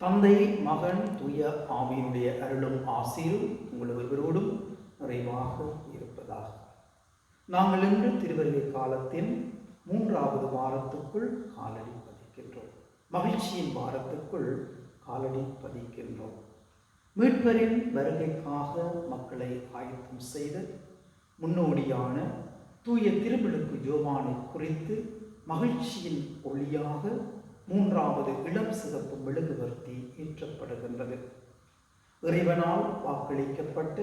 தந்தை மகன் தூய ஆவியினுடைய அருளும் ஆசீரும் உங்கள் ஒருவரோடும் நிறைவாக இருப்பதாக. நாங்கள் இன்று திருவருகை காலத்தின் மூன்றாவது வாரத்துக்குள் காலடி பதிக்கின்றோம். மகிழ்ச்சியின் வாரத்துக்குள் காலடி பதிக்கின்றோம். மீட்பரின் வருகைக்காக மக்களை ஆயத்தம் செய்த முன்னோடியான தூய திருவிழுக்கு ஜோவானை குறித்து மகிழ்ச்சியின் ஒளியாக மூன்றாவது இளம் சிவப்பு மெழுகுவர்த்தி ஏற்றப்படுகின்றது. இறைவனால் வாக்களிக்கப்பட்ட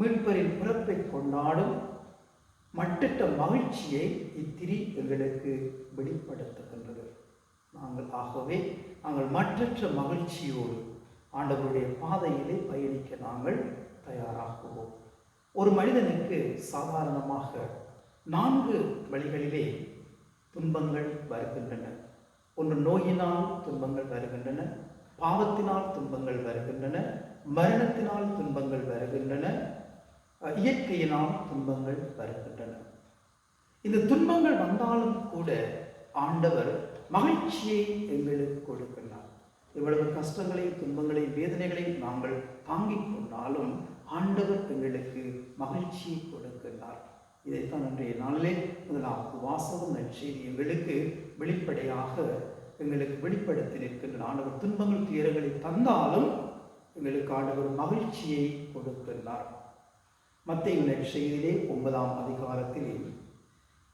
மீட்பரின் பிறப்பை கொண்டாடும் மட்டிட்ட மகிழ்ச்சியை இத்திரி எங்களுக்கு வெளிப்படுத்துகின்றது. நாங்கள் ஆகவே நாங்கள் மற்றற்ற மகிழ்ச்சியோடு ஆண்டவருடைய பாதையிலே பயணிக்க நாங்கள் தயாராகுவோம். ஒரு மனிதனுக்கு சாதாரணமாக நான்கு வழிகளிலே துன்பங்கள் வருகின்றன. ஒன்று நோயினால் துன்பங்கள் வருகின்றன பாவத்தினால் துன்பங்கள் வருகின்றன மரணத்தினால் துன்பங்கள் வருகின்றன இயற்கையினால் துன்பங்கள் வருகின்றன. இந்த துன்பங்கள் வந்தாலும் கூட ஆண்டவர் மகிழ்ச்சியை எங்களுக்கு கொடுக்கின்றார். இவ்வளவு கஷ்டங்களையும் துன்பங்களையும் வேதனைகளையும் நாங்கள் தாங்கிக் கொண்டாலும் ஆண்டவர் எங்களுக்கு மகிழ்ச்சியை கொடுக்கிறார் இதைத்தான் இன்றைய நாளிலே முதலாவது வாசகம் நற்செய்தி எங்களுக்கு வெளிப்படையாக எங்களுக்கு வெளிப்படுத்தி நிற்கின்ற ஆண்டவர் துன்பங்கள் துயரங்களை தந்தாலும் எங்களுக்கு ஆண்டவர் மகிழ்ச்சியை கொடுக்கின்றார். மத்திய நற்செய்தியிலே ஒன்பதாம் அதிகாரத்திலே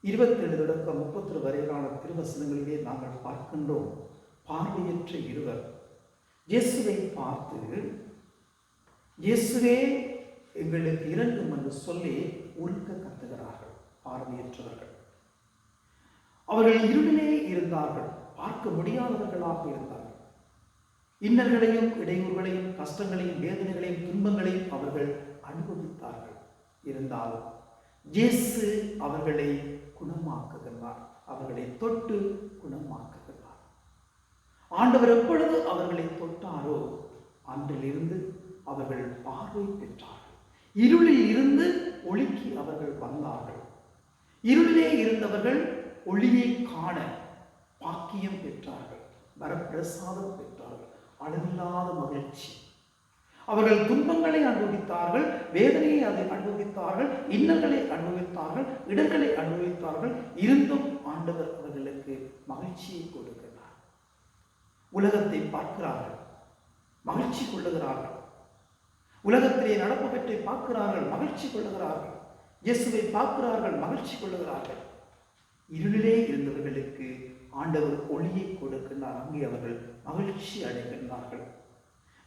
இருபத்தேழு தொடக்கம் முப்பத்தி வரையிலான திருவசனங்களிலே நாங்கள் பார்க்கின்றோம். பார்வையற்ற இருவர். இயேசுவை பார்த்து இயேசுவே எங்களுக்கு இறங்கும் என்று சொல்லி உருக்க கத்துகிறார்கள் பார்வையற்றவர்கள். அவர்கள் இருளிலே இருந்தார்கள் பார்க்க முடியாதவர்களாக இருந்தார்கள். இன்னல்களையும் இடையூறுகளையும் கஷ்டங்களையும் வேதனைகளையும் துன்பங்களையும் அவர்கள் அனுபவித்தார்கள். இருந்தாலும் இயேசு அவர்களை குணமாக்குகிறார் அவர்களை தொட்டு குணமாக்குகிறார் ஆண்டவர் எப்பொழுது அவர்களை தொட்டாரோ அன்றிலிருந்து அவர்கள் பார்வை பெற்றார்கள். இருளில் இருந்து ஒளிக்கு அவர்கள் வந்தார்கள். இருளிலே இருந்தவர்கள் ஒளியை காண பாக்கியம் பெற்றார்கள் வரப்பிரசாதம் பெற்றார்கள் அளவில்லாத மகிழ்ச்சி. அவர்கள் துன்பங்களை அனுபவித்தார்கள் வேதனையை அதை அனுபவித்தார்கள் இன்னல்களை அனுபவித்தார்கள் இடர்களை அனுபவித்தார்கள். இருந்தும் ஆண்டவர் அவர்களுக்கு மகிழ்ச்சியை கொடுக்கிறார். உலகத்தை பார்க்கிறார்கள் மகிழ்ச்சி கொள்ளுகிறார்கள் உலகத்திலே நடப்பவற்றை பார்க்கிறார்கள் மகிழ்ச்சி கொள்ளுகிறார்கள். இயேசுவை பார்க்கிறார்கள் மகிழ்ச்சி கொள்ளுகிறார்கள். இருளிலே இருந்தவர்களுக்கு ஆண்டவர் ஒளியை கொடுக்கின்றார் அங்கே அவர்கள் மகிழ்ச்சி அடைகின்றார்கள்.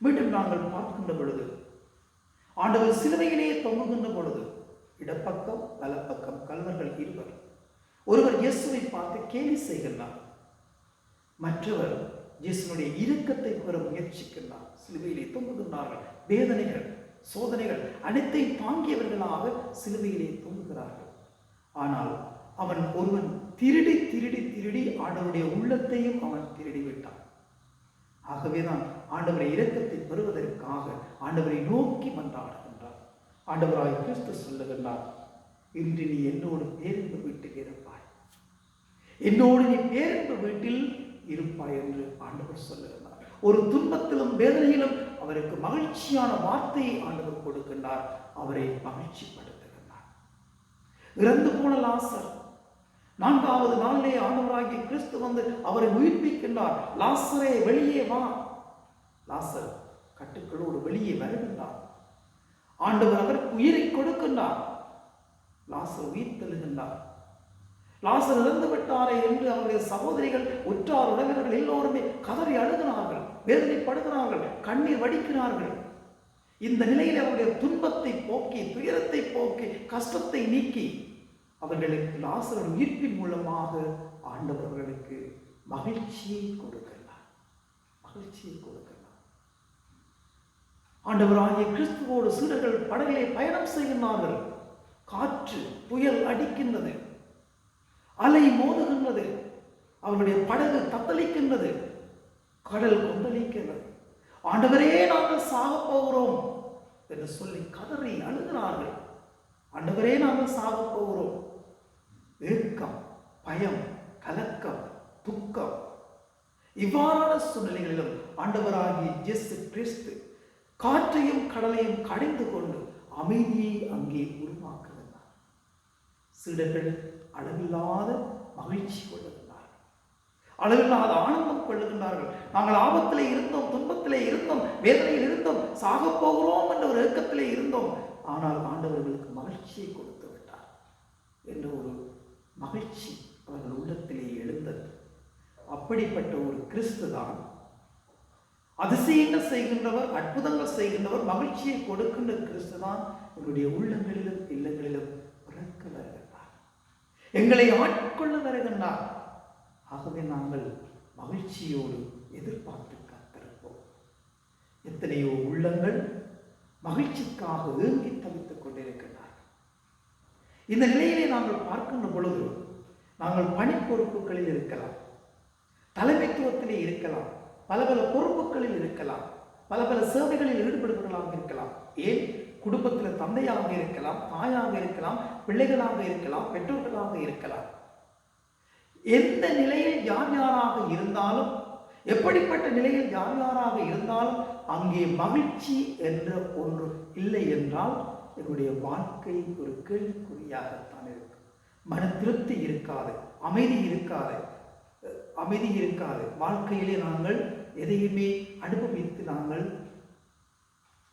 மீண்டும் நாங்கள் பார்க்கின்ற பொழுது ஆண்டவர் சிலுவையிலே தொங்குகின்ற பொழுது இடப்பக்கம் வலப்பக்கம் கல்வர்கள் இருவர். ஒருவர் இயேசுவை பார்த்து கேலி செய்கின்றார். மற்றவர் இயேசுனுடைய இறுக்கத்தை பெற முயற்சிக்கின்றார். சிலுவையிலே தொங்குகின்றார்கள் வேதனைகள் சோதனைகள் அனைத்தையும் தாங்கியவர்களாக சிலுவையிலே தொங்குகிறார்கள். ஆனால் அவன் ஒருவன் திருடி திருடி திருடி ஆண்டவருடைய உள்ளத்தையும் அவன் திருடி விட்டான் ஆகவேதான் ஆண்டவரை இரக்கத்தை பெறுவதற்காக ஆண்டவரை நோக்கி மன்றாடுகின்றார். ஆண்டவராய் கிறிஸ்து சொல்லுகின்றார் இன்று நீ என்னோடு பேருந்து வீட்டில் இருப்பாய் என்னோடு நீ பேருந்து வீட்டில் இருப்பாய் என்று ஆண்டவர் சொல்லுகிறார் ஒரு துன்பத்திலும் வேதனையிலும் அவருக்கு மகிழ்ச்சியான வார்த்தையை ஆண்டவர் கொடுக்கின்றார். அவரை மகிழ்ச்சிப்படுத்துகின்றார். இறந்து போன லாசர் நான்காவது நாளிலே ஆண்டவராகிய கிறிஸ்து வந்து அவரை உயிர்ப்பிக்கின்றார். லாசரே வெளியே வா. லாசர் கட்டுக்களோடு வெளியே வருகின்றார். ஆண்டவர் அவருக்கு உயிரை கொடுக்கின்றார். லாசர் உயிர் தெழுகின்றார் லாசர் இறந்து விட்டாரே என்று அவருடைய சகோதரிகள் உற்றார் உறவினர்கள் எல்லோருமே கதறி அழுகிறார்கள் வேதனைப்படுகிறார்கள் கண்ணீர் வடிக்கிறார்கள். இந்த நிலையில் அவருடைய துன்பத்தை போக்கி துயரத்தை போக்கி கஷ்டத்தை நீக்கி அவர்களுக்கு லாசரன் உயிர்ப்பின் மூலமாக ஆண்டவர்களுக்கு மகிழ்ச்சியை கொடுக்கிறார். மகிழ்ச்சியை கொடுக்கிறார். ஆண்டவராகிய கிறிஸ்துவோடு சீடர்கள் படகிலே பயணம் செய்கிறார்கள் காற்று புயல் அடிக்கின்றது. அலை மோதுகின்றது. அவர்களுடைய படகு தத்தளிக்கின்றது. கடல் கொந்தளிக்கிறது ஆண்டவரே நாங்கள் சாகப் போகிறோம் என்று சொல்லி கதறி அழுகிறார்கள். ஆண்டவரே நாங்கள் சாகப் போகிறோம். ஏக்கம் பயம் கலக்கம் துக்கம் இவ்வாறான சூழ்நிலைகளிலும் ஆண்டவராகிய இயேசு கிறிஸ்து காற்றையும் கடலையும் கடைந்து கொண்டு அமைதியை அங்கே உருவாக்குகின்றார் சீடர்கள் அளவில்லாத மகிழ்ச்சி கொள்ளுகின்றார்கள். அளவில்லாத ஆனந்தம் கொள்ளுகின்றார்கள். நாங்கள் ஆபத்திலே இருந்தோம் துன்பத்திலே இருந்தோம் வேதனையில் இருந்தோம் சாகப் போகிறோம் என்ற ஒரு ஏக்கத்திலே இருந்தோம். ஆனால் ஆண்டவர்களுக்கு மகிழ்ச்சியை கொடுத்து விட்டார் என்ற ஒரு மகிழ்ச்சி அவர்கள் உள்ளத்திலே எழுந்தது. அப்படிப்பட்ட ஒரு கிறிஸ்து தான் அதிசயங்கள் செய்கின்றவர் அற்புதங்கள் செய்கின்றவர் மகிழ்ச்சியை கொடுக்கின்ற கிறிஸ்து தான் எங்களுடைய உள்ளங்களிலும் இல்லங்களிலும் பிறக்க எங்களை ஆட்கொள்ள வருகின்றார் ஆகவே நாங்கள் மகிழ்ச்சியோடு எதிர்பார்த்து காத்திருப்போம். எத்தனையோ உள்ளங்கள் மகிழ்ச்சிக்காக ஏங்கி தவித்துக் கொண்டிருக்கிறார் இந்த நிலையிலே நாங்கள் பார்க்கின்ற பொழுது நாங்கள் பணி பொறுப்புகளில் இருக்கலாம் தலைமைத்துவத்திலே இருக்கலாம் பல பல பொறுப்புகளில் இருக்கலாம் பல பல சேவைகளில் ஈடுபடுபவர்களாக இருக்கலாம். ஏன்? குடும்பத்தில் தந்தையாக இருக்கலாம் தாயாக இருக்கலாம் பிள்ளைகளாக இருக்கலாம் பெற்றோர்களாக இருக்கலாம். எந்த நிலையில் யார் யாராக இருந்தாலும் எப்படிப்பட்ட நிலையில் யார் யாராக இருந்தாலும் அங்கே மகிழ்ச்சி என்ற ஒன்று இல்லை என்றால் என்னுடைய வாழ்க்கை ஒரு கேள்விக்குறியாகத்தான் இருக்கும். மன திருப்தி இருக்காது அமைதி இருக்காது அமைதி இருக்காது. வாழ்க்கையிலே நாங்கள் எதையுமே அனுபவித்து நாங்கள்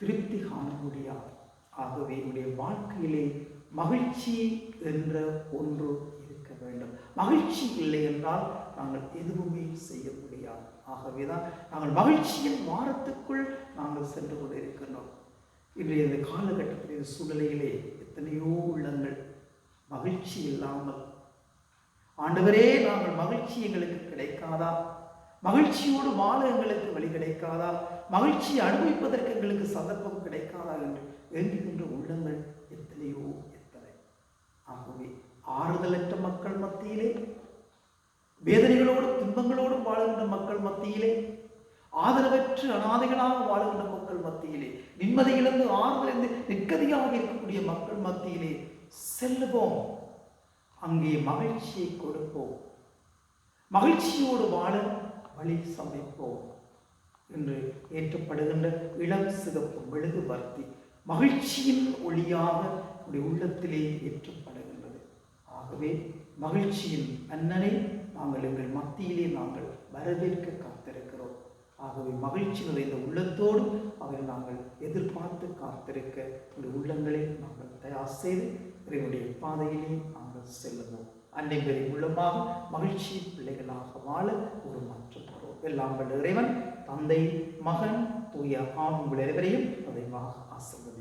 திருப்தி காண முடியாது. ஆகவே என்னுடைய வாழ்க்கையிலே மகிழ்ச்சி என்ற ஒன்று இருக்க வேண்டும். மகிழ்ச்சி இல்லை என்றால் நாங்கள் எதுவுமே செய்ய முடியாது. ஆகவே தான் நாங்கள் மகிழ்ச்சியின் வாரத்துக்குள் நாங்கள் சென்று கொண்டு இருக்கின்றோம் இன்றைய இந்த காலகட்டத்தில் இந்த சூழ்நிலையிலே எத்தனையோ உள்ளங்கள் மகிழ்ச்சி இல்லாமல் ஆண்டவரே நாங்கள் மகிழ்ச்சி எங்களுக்கு கிடைக்காதா? மகிழ்ச்சியோடு வாழ எங்களுக்கு வழி கிடைக்காதா? மகிழ்ச்சியை அனுபவிப்பதற்கு எங்களுக்கு சந்தர்ப்பம் கிடைக்காதா? என்று வேண்டுகின்ற உள்ளங்கள் எத்தனையோ எத்தனை? ஆகவே ஆறுதலற்ற மக்கள் மத்தியிலே வேதனைகளோடும் துன்பங்களோடும் வாழுகின்ற மக்கள் மத்தியிலே ஆதரவற்று அனாதைகளாக வாழுகின்ற மக்கள் மத்தியிலே நிம்மதியிலிருந்து ஆறுதலிருந்து நிக்கதியாக நிற்கதியாக இருக்கக்கூடிய மக்கள் மத்தியிலே செல்லுவோம். அங்கே மகிழ்ச்சியை கொடுப்போம். மகிழ்ச்சியோடு வாழ வழி சமைப்போம். என்று ஏற்றப்படுகின்ற இளம் சிகப்பு மெழுகுவர்த்தி மகிழ்ச்சியின் ஒளியாக நம்முடைய உள்ளத்திலே ஏற்றப்படுகின்றது. ஆகவே மகிழ்ச்சியின் அண்ணனை நாங்கள் எங்கள் மத்தியிலே நாங்கள் வரவேற்க காத்திருக்கிறோம். ஆகவே மகிழ்ச்சி நிறைந்த உள்ளத்தோடு அவரை நாங்கள் எதிர்பார்த்து காத்திருக்க ஒரு உள்ளங்களை நாங்கள் தயார் செய்து இறைவனுடைய பாதையிலே நாங்கள் செல்லுவோம். அன்னைவரின் மூலமாக மகிழ்ச்சியின் பிள்ளைகளாக வாழ ஒரு மாற்றம் தருவோம் எல்லாம் வல்ல இறைவன் தந்தை மகன் தூய ஆணும் அனைவரையும் அதை ஆசிர்வதி